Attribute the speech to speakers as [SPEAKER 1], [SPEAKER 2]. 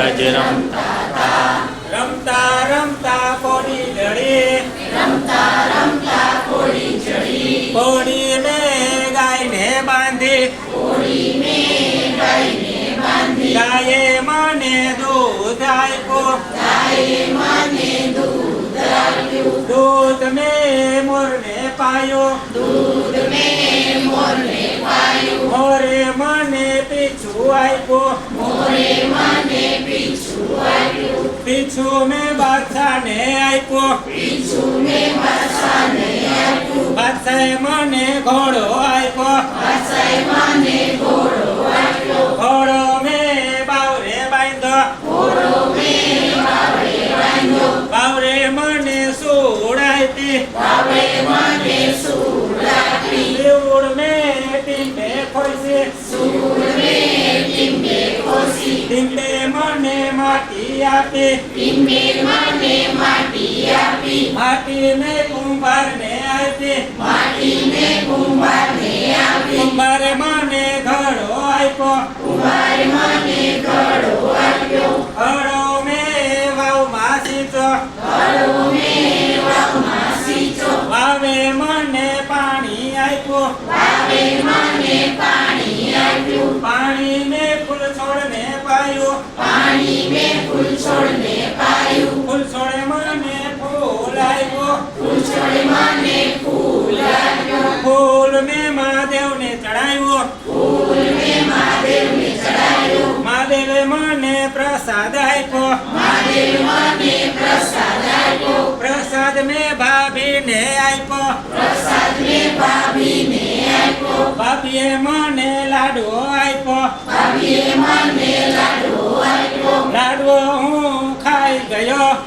[SPEAKER 1] જ રમતા હતા
[SPEAKER 2] રમતા રમતા કોડી જડી
[SPEAKER 3] રમતા રમતા કોળી ચડી
[SPEAKER 2] કોડીને ગાયને બાંધી
[SPEAKER 3] કોળીને ગાયને બાંધી
[SPEAKER 2] ગાયે મને દૂધ આપ્યું
[SPEAKER 3] ગાયે મને દૂધ આપ્યું
[SPEAKER 2] દૂધ મેં મોરને પાયો
[SPEAKER 3] દૂધ મેં મોરને પાયું
[SPEAKER 2] મોરે મને પીછું આપ્યું
[SPEAKER 3] મોરે મને પીછું આપ્યું
[SPEAKER 2] પીછું મેં બાદશાહને આપ્યું
[SPEAKER 3] પીછું મેં બાસાને આપ્યું
[SPEAKER 2] બાદશાહે મને ઘોડો આપ્યો
[SPEAKER 3] બાસાએ મને ઘોડો આપ્યો
[SPEAKER 2] ઘોડો મેં બાવરે બાંધ્યો
[SPEAKER 3] ઘોડો મેં બાવડે બાંધ્યો
[SPEAKER 2] બાવરે મને સૂડ આપી
[SPEAKER 3] બાવડે મને સૂર આપી
[SPEAKER 2] દેવડ મેં ટીંબે ખોઈસી
[SPEAKER 3] સૂર મેં ટીંબે ખોસી
[SPEAKER 2] ટીંબે મને માટી આપી.
[SPEAKER 3] ટીંબે માટી આપી.
[SPEAKER 2] માટી કુંભારને આપી.
[SPEAKER 3] માટીને કુંભારને આપી.
[SPEAKER 2] કુંભારે મને ઘડો આપ્યો.
[SPEAKER 3] કુંભારે મને ઘડો આપ્યો.
[SPEAKER 2] ઘડો મેં વાવમાં સીધો
[SPEAKER 3] ઘડો મેં
[SPEAKER 2] વાવે મને પાણી આપ્યું.
[SPEAKER 3] વાવે મને પાણી આપ્યું.
[SPEAKER 2] પાણી મેં ફૂલ છોડને પાયું
[SPEAKER 3] पानी में फूल छोड़ने पायु।
[SPEAKER 2] फूल छोड़े माने फूल आयो।
[SPEAKER 3] फूल छोड़े माने फूल आयो।
[SPEAKER 2] फूल में महादेव ने
[SPEAKER 3] चढ़ायो। फूल में महादेव
[SPEAKER 2] ने चढ़ायो। महादेव माने
[SPEAKER 3] प्रसाद आयो। महादेव माने
[SPEAKER 2] प्रसाद आयो। प्रसाद में
[SPEAKER 3] भाभी ने आयो। प्रसाद
[SPEAKER 2] में भाभी ने आयो।
[SPEAKER 3] भाभी माने लाडू आयो।
[SPEAKER 2] भाभी माने लाडू